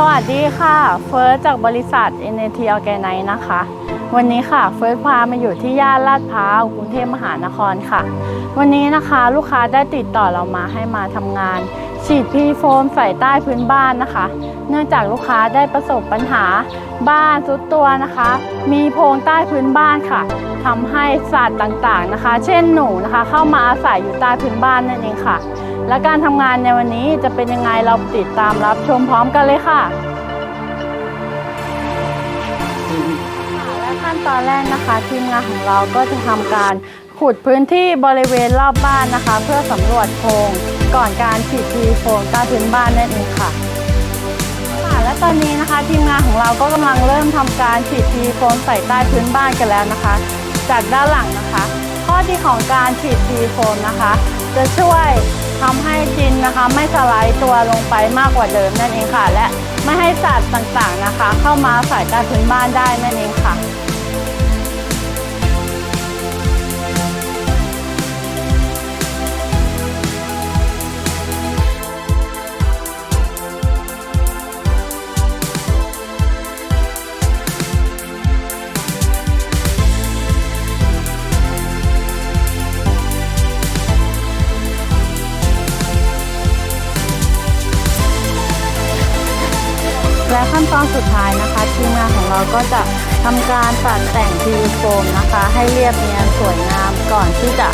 สวัสดีค่ะ เฟิร์สจากบริษัท NT Organize นะคะ วันนี้ค่ะ เฟิร์สพามาอยู่ที่ย่านลาดพร้าวกรุงเทพมหานครค่ะ วันนี้นะคะลูกค้าได้ติดต่อเรามาให้มาทำงาน ฉีดพีโฟมใส่ใต้พื้นบ้านนะคะ เนื่องจากลูกค้าได้ประสบปัญหาบ้านซุดตัวนะคะ มีโพรงใต้พื้นบ้านค่ะ ทำให้สัตว์ต่างๆนะคะ เช่นหนูนะคะ เข้ามาอาศัยอยู่ใต้พื้นบ้านนั่นเองค่ะ และการทำงานในวันนี้จะเป็นยังไงเราติดตามรับชมพร้อมกันเลยค่ะและขั้นตอนแรกนะคะทีมงานของเราก็จะทำการขุดพื้นที่บริเวณรอบบ้านนะคะ เพื่อสำรวจโพรงก่อนการฉีดทีโฟมใต้พื้นบ้านนั่นเองค่ะค่ะ และตอนนี้นะคะทีมงานของเราก็กำลังเริ่มทำการฉีดทีโฟมใส่ใต้พื้นบ้านกันแล้วนะคะ จากด้านหลังนะคะ ข้อดีของการฉีดซีโฟมนะคะ จะช่วยทำให้ดินนะคะ ไม่สไลด์ตัวลงไปมากกว่าเดิมนั่นเองค่ะ และไม่ให้สัตว์ต่างๆนะคะ เข้ามาใส่ใต้พื้นบ้านได้นั่นเองค่ะ และขั้นตอนสุดท้ายนะคะ ทีมงานของเราก็จะทำการตัดแต่งทีวีโฟมนะคะ ให้เรียบเนียนสวยงามก่อนที่จะ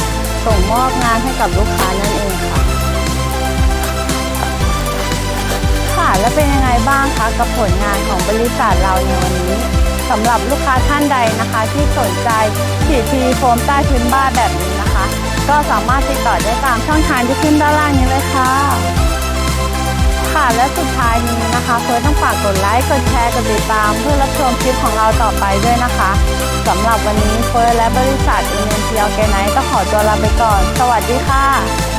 ส่งมอบงานให้กับลูกค้านั่นเองค่ะ ค่ะและเป็นยังไงบ้างคะกับผลงานของบริษัทเราในวันนี้สำหรับลูกค้าท่านใดนะคะ ที่สนใจฉีดทีวีโฟมใต้พื้นบ้านแบบนี้นะคะ ก็สามารถติดต่อได้ตามช่องทางที่ขึ้นด้านล่างนี้เลยค่ะ ค่ะ และสุดท้ายนี้นะคะเฟิร์สต้องฝากกดไลค์กดแชร์กดติดตาม เพื่อรับชมคลิปของเราต่อไปด้วยนะคะสำหรับวันนี้เฟิร์สและบริษัทอินโนเทียลแกนไอต้องขอตัวลาไปก่อน สวัสดีค่ะ